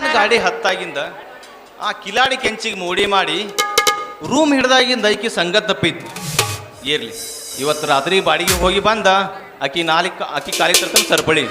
ನನ್ನ ಗಾಡಿ ಹತ್ತಾಗಿಂದ ಆ ಕಿಲಾಡಿ ಕೆಂಚಿಗೆ ಮೋಡಿ ಮಾಡಿ ರೂಮ್ ಹಿಡ್ದಾಗಿಂದ ಐಕಿ ಸಂಗತ್ ತಪ್ಪಿತ್ತು ಏರ್ಲಿ, ಇವತ್ತು ರಾತ್ರಿ ಬಾಡಿಗೆ ಹೋಗಿ ಬಂದ, ಆಕಿ ನಾಲ್ಕು, ಆಕಿ ಕಾಲಿಗೆ ತರ್ತಾನೆ ಸರಪಳಿ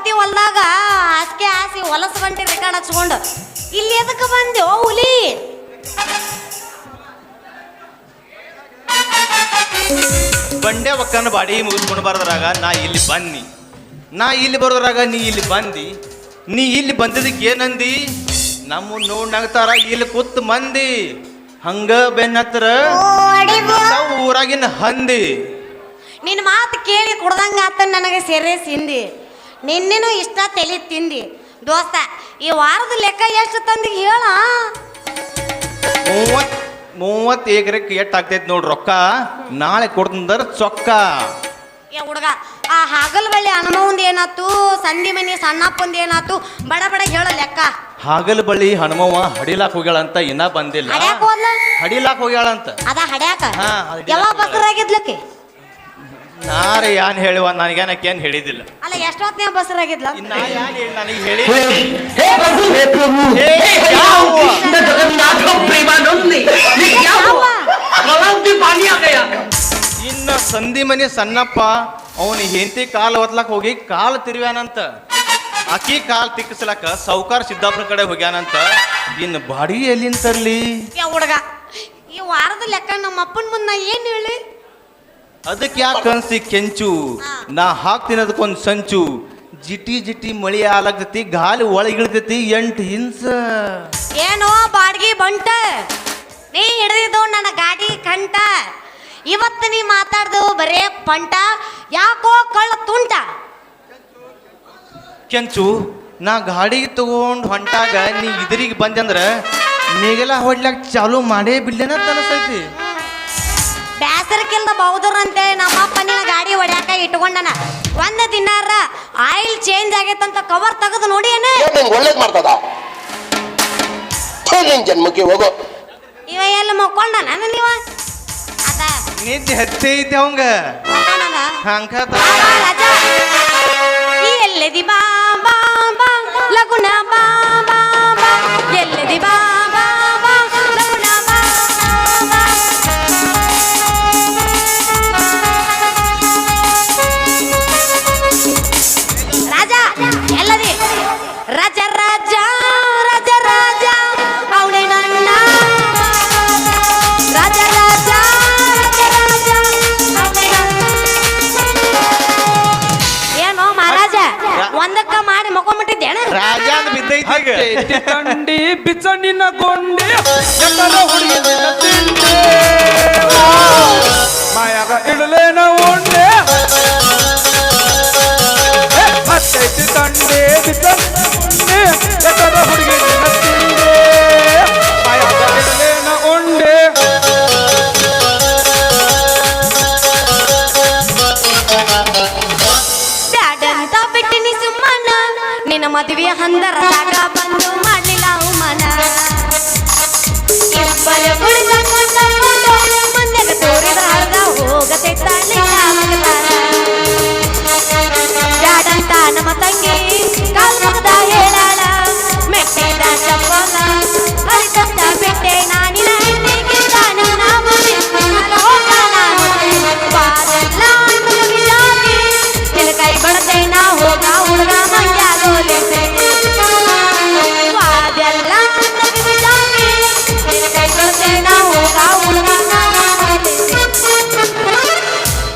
ಸೌತಿ ಹೊಲ್ದಾಗ ಹಾಸಿಗೆ ಹಾಸಿ ಹೊಲಸು ಗಂಟೆ ರೆಕಾರ್ಡ್ ಹಚ್ಕೊಂಡು ಇಲ್ಲಿ ಎದಕ್ಕೆ ಬಂದೆ ಓ ಹುಲಿ? ಬಂಡೆ ಒಕ್ಕನ ಬಾಡಿ ಮುಗಿಸ್ಕೊಂಡು ಬರೋದ್ರಾಗ ನಾ ಇಲ್ಲಿ ಬನ್ನಿ. ನಾ ಇಲ್ಲಿ ಬರೋದ್ರಾಗ ನೀ ಇಲ್ಲಿ ಬಂದಿ. ನೀ ಇಲ್ಲಿ ಬಂದಿದ್ದಕ್ಕೆ ಏನಂದಿ? ನಮ್ಮ ನೋಡ್ ನಗ್ತಾರ ಇಲ್ಲಿ ಕೂತ್ ಮಂದಿ. ಹಂಗ ಬೆನ್ನತ್ರ ಹತ್ರ ಊರಾಗಿನ ಹಂದಿ. ನಿನ್ನ ಮಾತು ಕೇಳಿ ಕುಡ್ದಂಗ ಆತ ನನಗೆ ಸೆರೆ ಸಿಂದಿ. ನಿನ್ನೆನೂ ಇಷ್ಟ ತಲೆ ತಿಂದಿ. ದೋಸ್ತ ಈ ವಾರದ ಲೆಕ್ಕ ಎಷ್ಟು ತಂದಿ ಹೇಳ? ಮೂವತ್ ಮೂವತ್ತು ಎಟ್ ಆಗ್ತೈತಿ ನೋಡ್ ರೊಕ್ಕ? ನಾಳೆ ಕೊಡ್ತಂದ್ರ ಚೊಕ್ಕ. ಏ ಹುಡುಗ ಆ ಹಾಗಲ್ ಬಳ್ಳಿ ಹನುಮಂದ ಏನಾತು? ಸಂಧಿ ಮನಿ ಸಣ್ಣಪ್ಪಂದ್ ಏನಾತು? ಬಡ ಬಡ ಹೇಳ ಲೆಕ್ಕ. ಹಾಗಲ್ ಬಳಿ ಹನುಮವ್ವ ಹಡಿಲಾಕ್ ಹೋಗ್ಯಾಳಂತ ಇನ್ನ ಬಂದಿಲ್ಲ. ಹಡ್ಯಾಕ ಹೋದ್ಲ? ಹಡಿಲಾಕ್ ಹೋಗ್ಯಾಳಂತ ಅದ ಹಡ್ಯಾಕ? ಹಾ, ಅದ್ ಯಾವ ಹಡ್ಯಾಕ. ಬಸರಾಗಿದ್ಲಕ್ಕೆ ನಾರ ಯಾನ್ ಹೇಳುವ ನನಗೇನಕ್ಕೇನು ಹೇಳಿದಿಲ್ಲ. ಅಲ್ಲ ಎಷ್ಟೊತ್ತಿನ ಬಸರಾಗಿದ್ಲ ಇನ್ನ ನನಗೆ ಹೇಳಿ ಹೇ ಪ್ರಭು ಹೇ ಪ್ರಭು. ಹೇ ಇನ್ನ ಸಂಧಿ ಮನೆ ಸಣ್ಣಪ್ಪ ಅವನು ಹೆಂಡತಿ ಕಾಲು ಒತ್ಲಕ್ ಹೋಗಿ ಕಾಲು ತಿರುವ್ಯಾನಂತ. ಅಕ್ಕಿ ಕಾಲು ತಿಕ್ಕಿಸ್ಲಕ್ಕ ಸೌಕಾರ ಸಿದ್ದಾಪುರ ಕಡೆ ಹೋಗ್ಯಾನಂತ. ಇನ್ನು ಬಾಡಿ ಎಲ್ಲಿಂತರ್ಲಿ ಹುಡುಗ ಈ ವಾರದ ಲೆಕ್ಕ ನಮ್ಮ ಅಪ್ಪನ ಮುಂದೆ ಏನು ಹೇಳಿ? ಅದಕ್ಕೆ ಯಾಕೆ ಕನ್ಸಿ ಕೆಂಚು. ನಾ ಹಾಕ್ತೀನಿ ಅದಕ್ಕೊಂದು ಸಂಚು. ಜಿಟಿ ಜಿಟಿ ಮಳಿ ಆಲಾಗ್ತೈತಿ ಗಾಲಿ ಒಳಗಿಳ್ತೈತಿ ಎಂಟು ಹಿಂಸ. ಏನೋ ಬಾಡ್ಗಿ ಬಂಟ? ನೀ ಹಿಡಿದಿದ್ದು ನನ್ನ ಗಾಡಿ ಕಂಟ. ಇವತ್ತು ನೀ ಮಾತಾಡ್ದು ಬರೇ ಪಂಟ ಯಾಕೋ ಕಳ್ಳ ತುಂಟ. ಕೆಂಚು ನಾ ಗಾಡಿ ತಗೊಂಡು ಹೊಂಟಾಗ ನೀ ಇದ್ರಿಗೆ ಬಂದಂದ್ರ ನೀಗೆಲ್ಲ ಹೊಡ್ಲಾಕ್ ಚಾಲೂ ಮಾಡೇ ಬಿಡ್ಲೇನ ಅನಿಸ್ತೈತಿ. ಬ್ಯಾಸರಕ್ಕಿಲ್ದ ಬೌದ್ರಂತೆ ನಮ್ಮಪ್ಪ ನಿನ್ನ ಗಾಡಿ ಹೊಡ್ಯಾಕ ಇಟ್ಕೊಂಡನ. ಒಂದ್ ದಿನಾರ ಆಯಿಲ್ ಚೇಂಜ್ ಆಗೈತಂತ ಕವರ್ ತೆಗೆದು ನೋಡಿ ಏನ ನಿಂಗೆ ಒಳ್ಳೇದ್ ಮಾಡ್ತದ? ಥು, ನಿನ್ ಜನ್ಮಕ್ಕೆ ಹೋಗೋ. ಇವ ಎಲ್ಲಿ ಮಕ್ಕೊಂಡನ ನೀವ? ಅದ. ನಿದ್ದೆ ಹಚ್ಚೆ ಐತಿ ಅವಂಗ. ಮಕ್ಕೊಂಡನ? ಹಂಗ ಬಾ, ಬಾ, ರಾಜ. ಈ ಎಲ್ಲಿದಿ ಬಾ ಬಾ ಬಾ ಲಗುಣ ಬಾ ಬಾ ಬಾ. ಎಲ್ಲಿದಿ ಬಾ ಬಿದ್ದೈತಿ ಈಗ ಹಚ್ಚೈತಿ ತಂಡಿ ಬಿಚ್ಚಣ್ಣಿನ ಗೊಂಡಿ ಎಕ್ಕದ ಹುಡುಗಿ ನಿನ್ನ ತಿಂಡಿ ಮಾಯಾಗ ಇಡಲೇನ ಉಂಡೆ ಏ, ಹಚ್ಚೈತಿ ತಂಡಿ ಬಿಚ್ಚಣ್ಣಿನ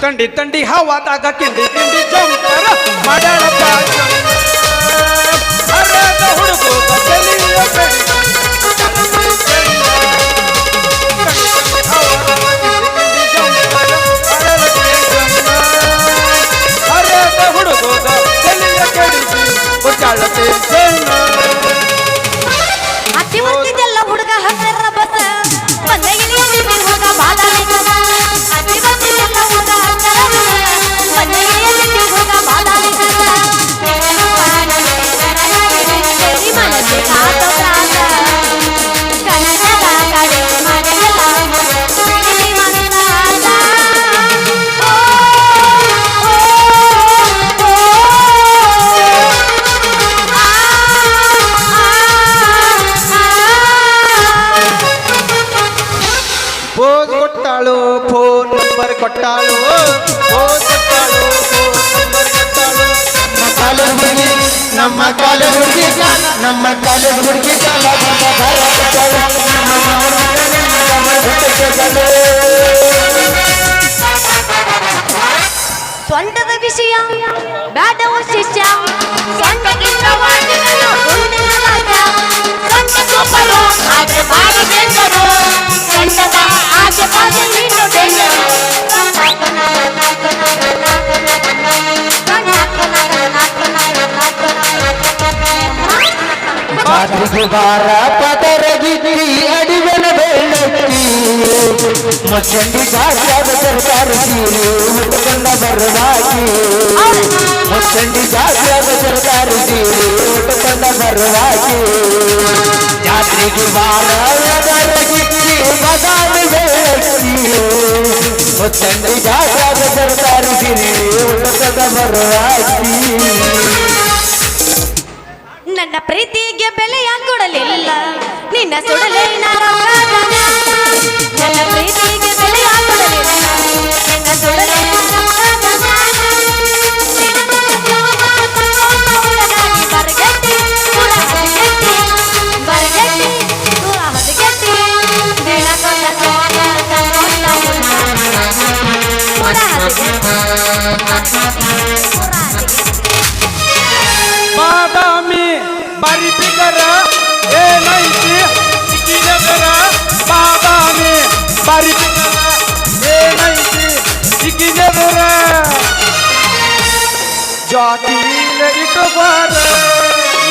ತಂಡಿ ತಂಡಿ ಹವಾದಾಗ ಕಿಂಡಿ ಕಿಂಡಿ ಜಂಪರ ಹುಡುಗ ಕೊಟ್ಟಾಳು. ನಮ್ಮ ಕಾಲ ಹುಡುಗಿ ನಮ್ಮ ಕಾಲ ಹುಡುಗಿ ಸ್ವಂತದ ವಿಷಯ ಬ್ಯಾಡವ ಜಾತ್ರೆಗೆ ಬಾರ ಪದರಗಿದ್ದಿ ಅಡಿವೆನ ಬೆಳ್ಳಕ್ಕಿ ಮುಚ್ಚಂಡಿ ಜಾತ್ಯಾದ ಸರ್ಕಾರ ಸೀರೆ ಉಟ್ಕೊಂಡ ಬರವಾಗಿ ಮಚ್ಚಂಡಿ ಜಾತ್ಯಾದ ಸರ್ಕಾರ ಸೀರೆ ಉಟ್ಕೊಂಡ ಬರವಾಗಿ ಜಾತ್ರೆಗೆ ಬಾರ ಪದರಗಿದ್ದಿ ಬದಾಮಿ ಬೆಳ್ಳಕ್ಕಿ ಮಚ್ಚಂಡಿ ಜಾತ್ಯಾದ ಸರ್ಕಾರ ಸೀರೆ ಉಟ್ಕೊಂಡ ಬರವಾಗಿ ನನ್ನ ಪ್ರೀತಿಗೆ ಬೆಲೆಯ ಕೊಡಲಿಲ್ಲ ನಿನ್ನ ನ್ಯಾಯ. ನನ್ನ ಪ್ರೀತಿಗೆ ಯಾಕೆ ಕೊಡಲಿಲ್ಲ ನಿನ್ನ ಸುಡಲೇನ ಬಾರಿ. ಏನೈತಿ ಸಿಕ್ಕಿನಗರ ಜಾತಿಲ ಇಟ್ಟುಬಾರ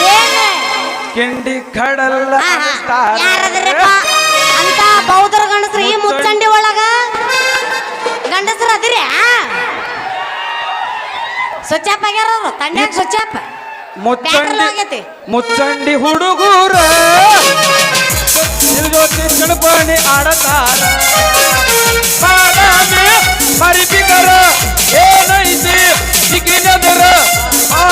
ಕೆಂಡಿ ಕಿಂಡಿ ಕಡಲ್ಲ ಅಂತ ಬೌದ್ರ ಗಂಡಸ್ರು ಈ ಮುಚ್ಚಂಡಿ ಒಳಗ? ಗಂಡಸ್ರು ಅದಿರಿ ಸ್ವಚ್ಛಪ್ಪ ಆಗ್ಯಾರವ್ರು ತಂಡ್ಯಾಗ ಸ್ವಚ್ಛಪ್ಪ. ಮುಚ್ಚಂಡಿ ಮುಚ್ಚಂಡಿ ಹುಡುಗೂರ. ಜೊತೆ ಕಣಪಾಣಿ ಆಡತಾರ. ಬಾದಾಮಿ ಪರಿಪಿಕರ ಏನೈತಿ ಸಿಕ್ಕಿನಗರ ಆ.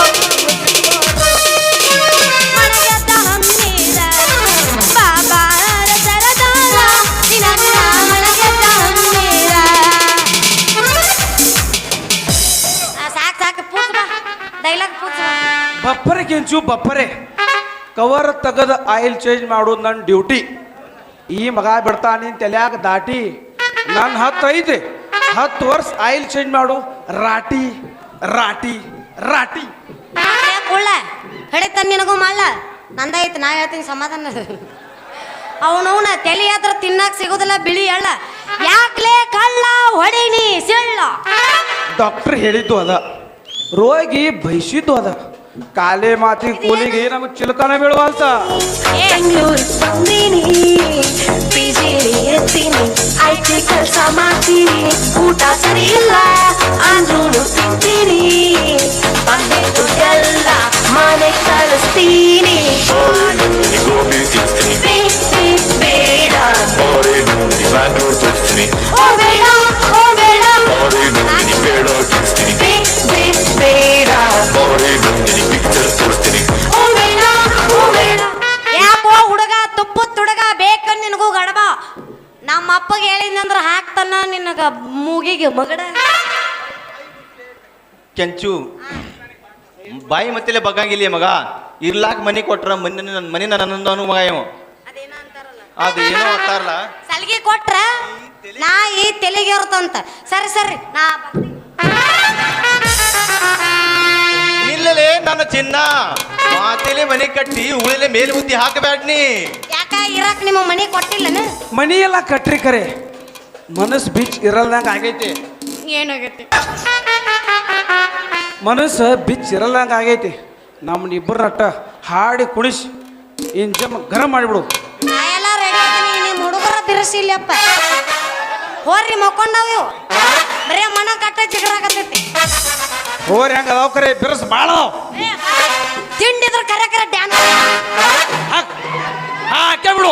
ಬಪ್ಪರೆ ಕೆಂಚು ಬಪ್ಪರೆ. ಕವರ್ ತೆಗೆದು ಆಯಿಲ್ ಚೇಂಜ್ ಮಾಡೋದು ನನ್ನ ಡ್ಯೂಟಿ ಈ ಮಗ ಬಿಡ್ತಾನೆ ತಲೆಯಾಗ ದಾಟಿ. ನನ್ನ ಹತ್ತು ಐತೆ ಹತ್ತು ವರ್ಷ ಆಯಿಲ್ ಚೇಂಜ್ ಮಾಡು. ರಾಟಿ ರಾಟಿ ರಾಟಿ. ಏ ಕುಳ್ಳ ಹಿಡಿತಾನ ನಿನಗೂ ಮಳ್ಳ. ನಂದಾಯ್ತು ನಾ ಹೇಳ್ತೀನಿ ಸಮಾಧಾನ. ಅವನು ತಲೆ ಹತ್ರ ತಿನ್ನಕ್ ಸಿಗೋದಿಲ್ಲ ಬಿಳಿ ಎಳ್ಳ. ಯಾಕ್ಲೆ ಕಳ್ಳ ಹೊಡಿನಿ ಸಿಳ್ಳ. ಡಾಕ್ಟರ್ ಹೇಳಿದ್ದು ಅದ. ರೋಗಿ ಬಯಸಿದ್ದು ಅದ. ಕಾಲೆ ಮಾತಿ ಕೂಲಿಗೆ ನಮಗೆ ಚಿಲಕನ ಬೀಳುವಂತ ಬೆಂಗಳೂರು ಬಂದೀನಿ ಪಿಜಿಲಿ ಎತ್ತೀನಿ ಐಟಿ ಕೆಲಸ ಮಾಡ್ತೀನಿ ಊಟ ಸರಿ ಇಲ್ಲ ಅಂದ್ರೂ ತಿಂತೀನಿ ಬಂದೆ ದುಡ್ಡೆಲ್ಲ ಮನೆ ಕಳಿಸ್ತೀನಿ ಬೇ- ಬೇ- ಬೇಡ ಕೆಂಚು. ಬಾಯಿ ಮತ್ತೆಲ್ಲ ಬಗ್ಗಂಗಿಲ್ಲ ಮಗ. ಇರ್ಲಾಕ್ ಮನಿ ಕೊಟ್ರ ಮನೆ ನನ್ನ ಮನಿ ನನ್ನದನು ಮಗ ಇವ. ಅದು ಅಂತಾರಲ್ಲ. ಕೊಟ್ರ ನಾ ಈ ತೆಲಿಗೆ ಇರ್ತಂತ ಸರಿ ಸರಿ ನಾ ನಿಲ್ಲಲೇ ನನ್ನ ಚಿನ್ನ. ಮಾತಿಲಿ ಮನೆ ಕಟ್ಟಿ ಉಳಿಲೆ ಮೇಲೆ ಬುದ್ಧಿ ಹಾಕಬೇಡ್ನಿ ಯಾಕ ಇರಾಕ ನಿಮ್ಮ ಮನೆ ಮನಿ ಎಲ್ಲ ಕಟ್ರಿ ಕರೆ. ಮನಸ್ಸು ಬಿಚ್ ಇರಲ್ದಂಗ ಆಗೈತಿ. ಏನಾಗೈತಿ? ಮನಸ್ಸು ಬಿಚ್ಚಿರಲ್ಲಂಗೆ ಆಗೈತಿ. ನಮ್ಮನ್ನ ಇಬ್ಬರು ನಟ್ಟ ಹಾಡಿ ಕುಣಿಸಿ ಇಂಜಮ್ ಗರಂ ಮಾಡಿಬಿಡು. ಹುಡುಗರ ಬಿರುಸಿಲ್ಲಪ್ಪ ಹೋರಿ ಮಕ್ಕೊಂಡವು ಬರೇ ಮನ ಕಟ್ಟ ಜಿಗರಾಕತ್ತೈತಿ ಹೋರಿ ಹಂಗ ಅದಾವ ಕರೆ ಬಿರುಸು ಭಾಳ ತಿಂಡಿದ್ರ ಕರೆ ಕರೆ ಡ್ಯಾನ್ಸ್. ಹಾಕೇ. ಬಿಡು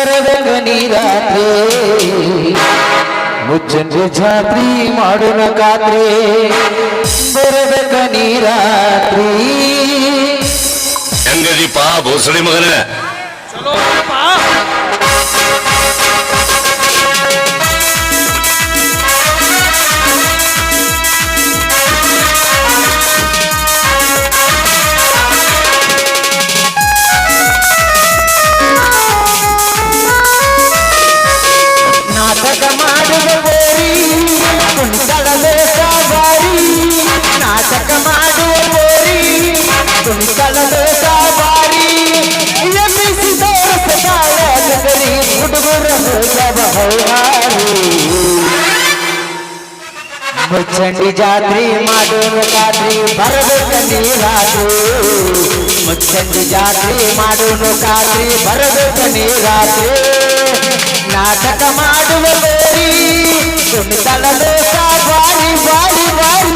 ಬರದಂಗ ನೀರಾತ್ರೆ ಮುಚ್ಚಂದು ಛಾತ್ರಿ ಮಾಡೋಣ ಕಾತ್ರೆ ಬರದಂಗ ನೀರಾತ್ರಿ ಹೆಂಗದೀಪ ಭೋಸಳಿ ಮಗನ ಮುಚ್ಚಂಡಿ ಜಾತ್ರಿ ಮಾಡೋಣ ರಾತ್ರಿ ಬರಬೇಕ ನೀರಾತ್ರಿ ಮುಚ್ಚಂಡಿ ಜಾತ್ರಿ ಮಾಡೋಣ ರಾತ್ರಿ ಬರಬೇಕ ನೀರಾತ್ರಿ ನಾಟಕ ಮಾಡುವ ಬೇರಿ ಸುಮಿತಲ ದೋಷ ಬಾರಿ ಬಾರಿ ಬಾರಿ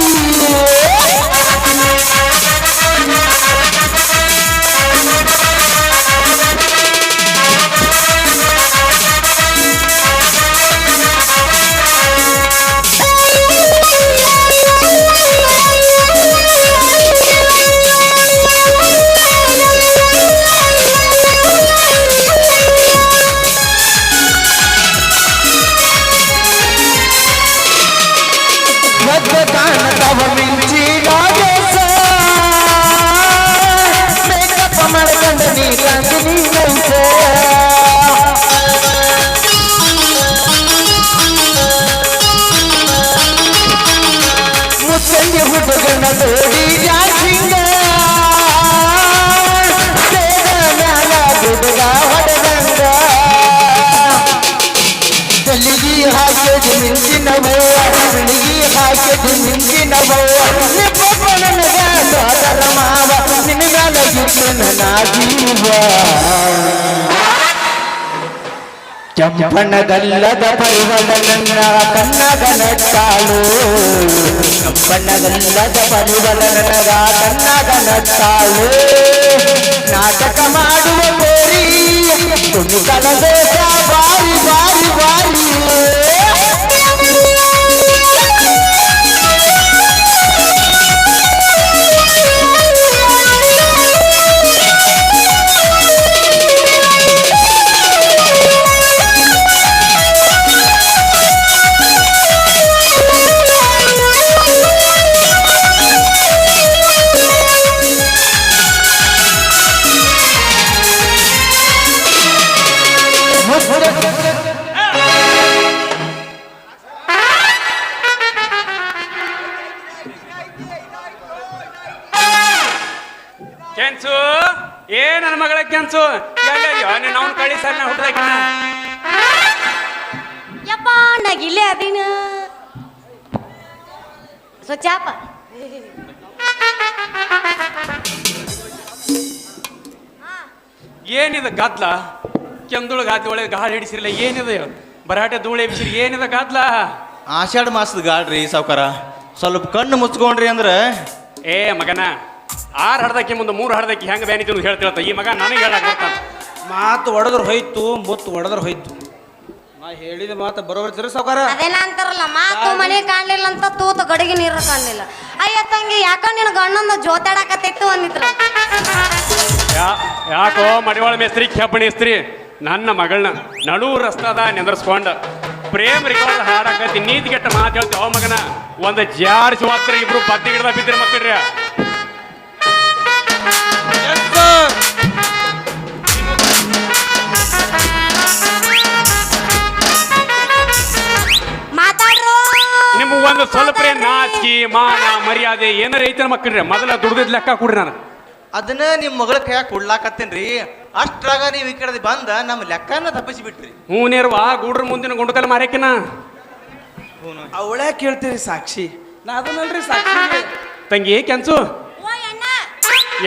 ಹುಡುಗನ ನೋಡಿ ಜಾಸಿಂಗ ಸೇದ ಮ್ಯಾಲ ಹುಡುಗ ಹೊಡೆದಂಗ ತಲಿಗಿ ಹಾಕಿದ ಮಿಂಚಿನವೋ ಬಿಳಿಗಿ ಕೆಂಪಣ್ಣಗಲ್ಲದ ಪರಿವಲನನ್ನ ಕನ್ನಗ ನಟ್ಟಾಳು ಚಂಪಣದಲ್ಲದ ಪರಿವಳ ನನಗ ಕನ್ನಗ ನಟ್ಟಾಳು ನಾಟಕ ಮಾಡುವ ಕೋರಿ ತುಣುಕಲ ಬಾರಿ ಬಾರಿ ಬಾರಿ. ನೀನು ಅವ್ನ ಕಳಿ ಸರ್ ನಾ ಯಪ್ಪ ಅದೀನ. ಸ್ವಚ್ಛಾಪ ಏನಿದೆ ಗದ್ಲ? ಕೆಂದುಳ ಗಾದಿ ಒಳಗೆ ಗಾಳಿ ಹಿಡಿಸಿರಲ್ಲ ಏನಿದೆ ಬರಾಟೆ ಧೂಳೆ ಬಿಸಿರಿ ಏನಿದೆ ಗದ್ಲ? ಆಷಾಢ ಮಾಸದ ಗಾಳ್ರಿ ಸಾವುಕಾರ. ಸ್ವಲ್ಪ ಕಣ್ಣು ಮುಚ್ಕೊಂಡ್ರಿ ಅಂದ್ರೆ ಏ ಮಗನ ಆರು ಹಡ್ದಕ್ಕೆ ಮುಂದೆ ಮೂರು ಹಡ್ದಕ್ಕೆ ಹೆಂಗೆ ಬ್ಯಾನಿತು ಅಂತ ಹೇಳ್ತಿರತ್ತ ಈ ಮಗ ನನಗೆ ಹೇಳಕ್ ಬರ್ತಾನೆ. ಮಾತು ಒಡದ್ರ ಹೋಯ್ತು ಮುತ್ತು ಒಡದ್ರ ಹೋಯ್ತು. ನಾ ಹೇಳಿದ ಮಾತು ಬರೋಬರ್ತೀರ ಸಾವ್ಕಾರ. ಅದೇನ ಅಂತಾರಲ್ಲ ಮಾತು ಮನೆ ಕಾಣಲಿಲ್ಲ ಅಂತ ತೂತು ಗಡಿಗೆ ನೀರು ಕಾಣಲಿಲ್ಲ. ಅಯ್ಯ ತಂಗಿ ಯಾಕ ನಿನ್ನ ಗಣ್ಣನ ಜೋತಾಡಕತ್ತಿತ್ತು ಅಂದಿದ್ರು? ಯಾ- ಯಾಕೋ ಮಡಿವಾಳ ಮೇಸ್ತ್ರಿ ಕೆಬ್ಬಣಿ ಮೇಸ್ತ್ರಿ ನನ್ನ ಮಗಳನ್ನ ನಡು ರಸ್ತಾದ ನಿಂದ್ರಸ್ಕೊಂಡ. ಪ್ರೇಮ್ ರಿಕಾರ್ಡ್ ಹಾಡಕತ್ತಿ ನೀತಿ ಕೆಟ್ಟ ಮಾತು ಅವ ಮಗನ ಒಂದು ಜಾಡ್ಸಿ ಮಾತ್ರ ಇಬ್ರು ಬತ್ತಿ ಗಿಡದ ಬಿದ್ದರೆ ಮಕ್ಕಳ್ರಿ. ಒಂದು ಸ್ವಲ್ಪ ನಾಚಿಕೆ ಮಾನ ಮರ್ಯಾದೆ ಏನಾರ ಐತೆ ಮಕ್ಕಳ್ರಿ ಮೊದಲ ದುಡ್ದಿದ್ ಲೆಕ್ಕ ಕೊಡ್ರಿ ನಾನು. ಅದನ್ನ ನಿಮ್ಮ ಮಗಳ ಕೈಯಾಗ ಕೊಡ್ಲಾಕತ್ತೇನ್ರಿ. ಅಷ್ಟ್ರಾಗ ನೀವು ಈ ಕಡೆ ಬಂದ ನಮ್ಮ ಲೆಕ್ಕನ ತಪ್ಪಿಸಿ ಬಿಟ್ರಿ ಹ್ಞೂ ನೇರ್ವಾ ಗೂಡ್ರ ಮುಂದಿನ ಗುಂಡಕಲ್ ಮಾರ್ಯಾಕಿನ. ಅವಳೇ ಕೇಳ್ತೀರಿ ಸಾಕ್ಷಿ. ನಾ ಅದನ್ನಲ್ರಿ ಸಾಕ್ಷಿ. ತಂಗಿ ಕೆಂಚು. ಓ ಅಣ್ಣ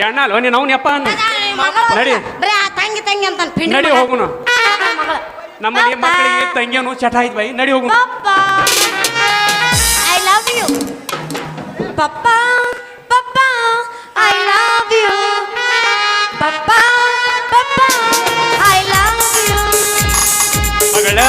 ಎಣ್ಣ ಅಲ್ವ ನೀನು ಅವ್ನ ಯಪ್ಪ ಅನ್ನು ನಡಿ. ಬರೀ ಆ ತಂಗಿ ತಂಗಿ ಅಂತ ಪಿಂಡಿ ನಡಿ ಹೋಗುನು. ನಮ್ಮ ಮನೆ ಮಕ್ಕಳಿಗೆ ತಂಗಿಯನು ಚಟ ಆಯ್ತು ಬೈ ನಡಿ ಹೋಗುನು. Papa, Papa, I love you. Papa, Papa, I love you. மகளே